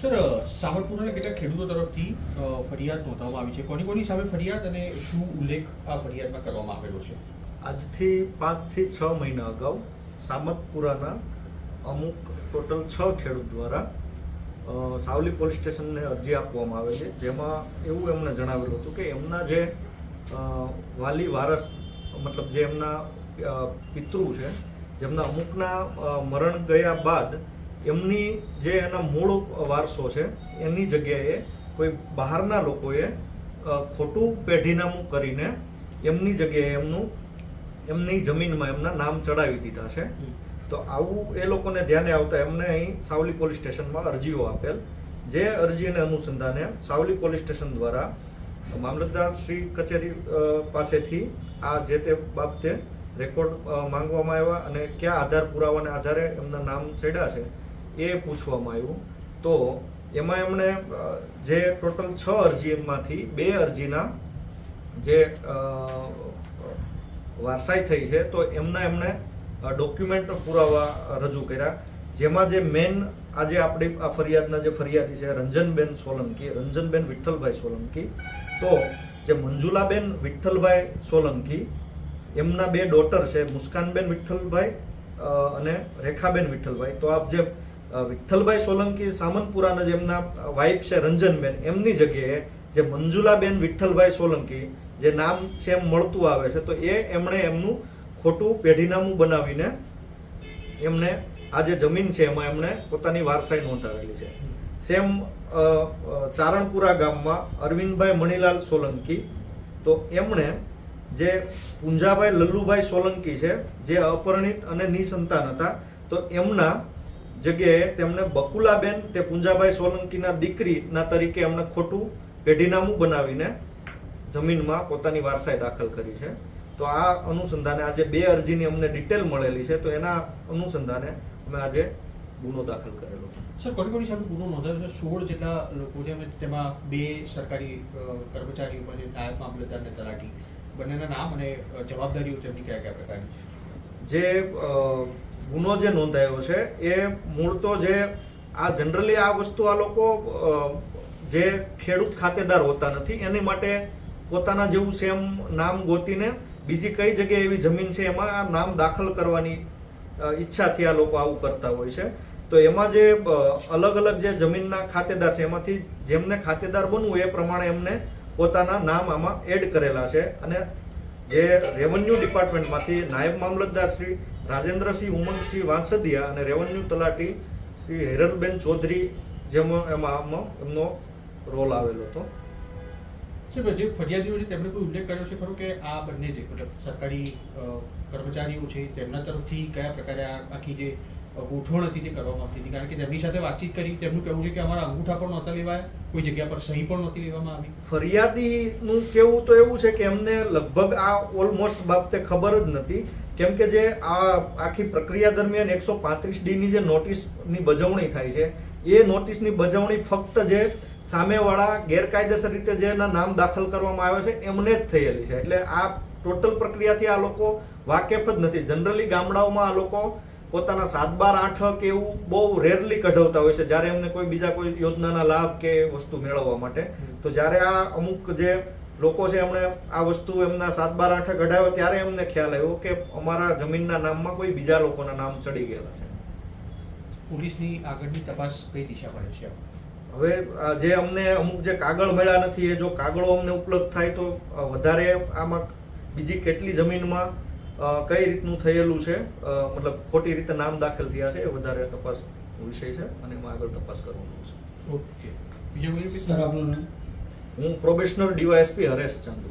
Sir સાવરપુરાના કેટલાક ખેડૂતો તરફથી ફરિયાદ નોંધવામાં આવી છે. કોની કોની સામે ફરિયાદ અને શું ઉલ્લેખ આ ફરિયાદમાં કરવામાં આવેલો છે? આજથી પાંચથી છ મહિના અગાઉ સામતપુરાના અમુક ટોટલ છ ખેડૂત દ્વારા સાવલી પોલીસ સ્ટેશનને અરજી આપવામાં આવે છે. જેમાં એવું એમને જણાવેલું હતું કે એમના જે વાલી વારસ, મતલબ જે એમના પિતૃ છે, જેમના અમુકના મરણ ગયા બાદ એમની જે એના મૂળ વારસો છે એની જગ્યાએ કોઈ બહારના લોકોએ ખોટું પેઢીનામું કરીને એમની જગ્યાએ એમનું એમની જમીનમાં એમના નામ ચડાવી દીધા છે. તો આવું એ લોકોને ધ્યાને આવતા એમને અહીં સાવલી પોલીસ સ્ટેશનમાં અરજીઓ આપેલ. જે અરજીને અનુસંધાને સાવલી પોલીસ સ્ટેશન દ્વારા મામલતદાર શ્રી કચેરી પાસેથી આ જે તે બાબતે રેકોર્ડ માંગવામાં આવ્યા અને કયા આધાર પુરાવાના આધારે એમના નામ ચડ્યા છે એ પૂછવામાં આવ્યું. તો એમાં એમણે જે ટોટલ છ અરજીમાંથી બે અરજીના જે વારસાઈ થઈ છે, તો એમના એમણે ડોક્યુમેન્ટ પુરાવા રજૂ કર્યા. જેમાં જે મેન આજે આપણી આ ફરિયાદના જે ફરિયાદી છે, રંજનબેન સોલંકી, રંજનબેન વિઠ્ઠલભાઈ સોલંકી, તો જે મંજુલાબેન વિઠ્ઠલભાઈ સોલંકી, એમના બે ડોટર છે, મુસ્કાનબેન વિઠ્ઠલભાઈ અને રેખાબેન વિઠ્ઠલભાઈ. તો આપ જે વિઠ્ઠલભાઈ સોલંકી સામંતપુરાના જેમના વાઇફ છે રંજનબેન, એમની જગ્યાએ જે મંજુલાબેન વિઠ્ઠલભાઈ સોલંકી જે નામ સેમ મળતું આવે છે, તો એ એમણે એમનું ખોટું પેઢીનામું બનાવીને એમણે આ જે જમીન છે એમાં એમણે પોતાની વારસાઈ નોંધાવેલી છે. સેમ ચારણપુરા ગામમાં અરવિંદભાઈ મણીલાલ સોલંકી, તો એમણે જે પુંજાભાઈ લલ્લુભાઈ સોલંકી છે, જે અપરિણિત અને નિસંતાન હતા, તો એમના જગ્યાએ તેમને બકુલાબેન તે પુંજાભાઈ સોલંકીના દીકરીના તરીકે એમણે ખોટું પેઢીનામું બનાવીને જમીનમાં પોતાની વારસાઈ દાખલ કરી છે. તો આ અનુસંધાને આજે બે અરજીની અમને ડિટેલ મળેલી છે તો એના અનુસંધાને અમે આજે ગુનો દાખલ કરેલો સર કોની સામે ગુનો નોંધાયો છે? સોળ જેટલા લોકો છે તેમાં બે સરકારી કર્મચારીઓ પણ નાયબ મામલતદાર અને તલાટી. બંનેના નામ અને જવાબદારીઓ તેમની કયા કયા પ્રકારની જે ગુનો જે નોંધાયો છે, એ મૂળ તો જે આ જનરલી આ વસ્તુ આ લોકો જે ખેડૂત ખાતેદાર હોતા નથી, એની માટે પોતાના જેવું સેમ નામ ગોતીને બીજી કઈ જગ્યાએ એવી જમીન છે એમાં આ નામ દાખલ કરવાની ઈચ્છાથી આ લોકો આવું કરતા હોય છે. તો એમાં જે અલગ અલગ જે જમીનના ખાતેદાર છે, એમાંથી જેમને ખાતેદાર બનવું એ પ્રમાણે એમને પોતાના નામ આમાં એડ કરેલા છે. અને જે રેવન્યુ ડિપાર્ટમેન્ટમાંથી નાયબ મામલતદાર શ્રી રાજેન્દ્રસિંહ ઉમંગસિંહ વાંસદિયા અને રેવન્યુ તલાટી શ્રી હેરલબેન ચૌધરી જેમાં એમાં એમનો રોલ આવેલો હતો. જે ફરિયાદીઓ છે તેમણે કોઈ ઉલ્લેખ કર્યો છે ખરો કે આ બંને જે સરકારી કર્મચારીઓ છે તેમના તરફથી કયા પ્રકારે આખી જે ગોઠવણ હતી તે કરવામાં આવતી હતી. કારણ કે તેમની સાથે વાતચીત કરી, તેમનું કહેવું છે કે અમારા અંગૂઠા પણ નહોતા લેવાયા, કોઈ જગ્યા પર સહી પણ નહોતી લેવામાં આવી. ફરિયાદીનું કેવું તો એવું છે કે એમને લગભગ આ ઓલમોસ્ટ બાબતે ખબર જ નથી. કેમ કે જે આ આખી પ્રક્રિયા દરમિયાન એકસો પાંત્રીસ ડીની જે નોટિસની બજવણી થાય છે, એ નોટિસની બજવણી ફક્ત જે સામેવાળા ગેરકાયદેસર રીતે જેના નામ દાખલ કરવામાં આવે છે, એમને જ થયેલી છે. એટલે આ ટોટલ પ્રક્રિયાથી આ લોકો વાકેફ જ નથી. જનરલી ગામડાઓમાં આ લોકો પોતાના સાત બાર આઠ કે એવું બહુ રેરલી કઢાવતા હોય છે. જ્યારે એમને કોઈ બીજા કોઈ યોજનાના લાભ કે વસ્તુ મેળવવા માટે. તો જ્યારે આ અમુક જે લોકો છે એમણે આ વસ્તુ એમના સાત બાર આઠ કઢાવ્યો ત્યારે એમને ખ્યાલ આવ્યો કે અમારા જમીનના નામમાં કોઈ બીજા લોકોના નામ ચડી ગયેલા છે. પોલીસની આગળની તપાસ કઈ દિશા પડે છે? હવે જે અમને અમુક જે કાગળ મળ્યા નથી એ જો કાગળો અમને ઉપલબ્ધ થાય તો વધારે આમાં બીજી કેટલી જમીનમાં કઈ રીતનું થયેલું છે? મતલબ ખોટી રીતે નામ દાખલ થયા છે એ વધારે તપાસ વિષય છે અને એમાં આગળ તપાસ કરવાનું છે. ઓકે. બીજા કોઈ સર આપનું હું પ્રોબેશનર ડીવાયએસપી હરેશ ચાંદુ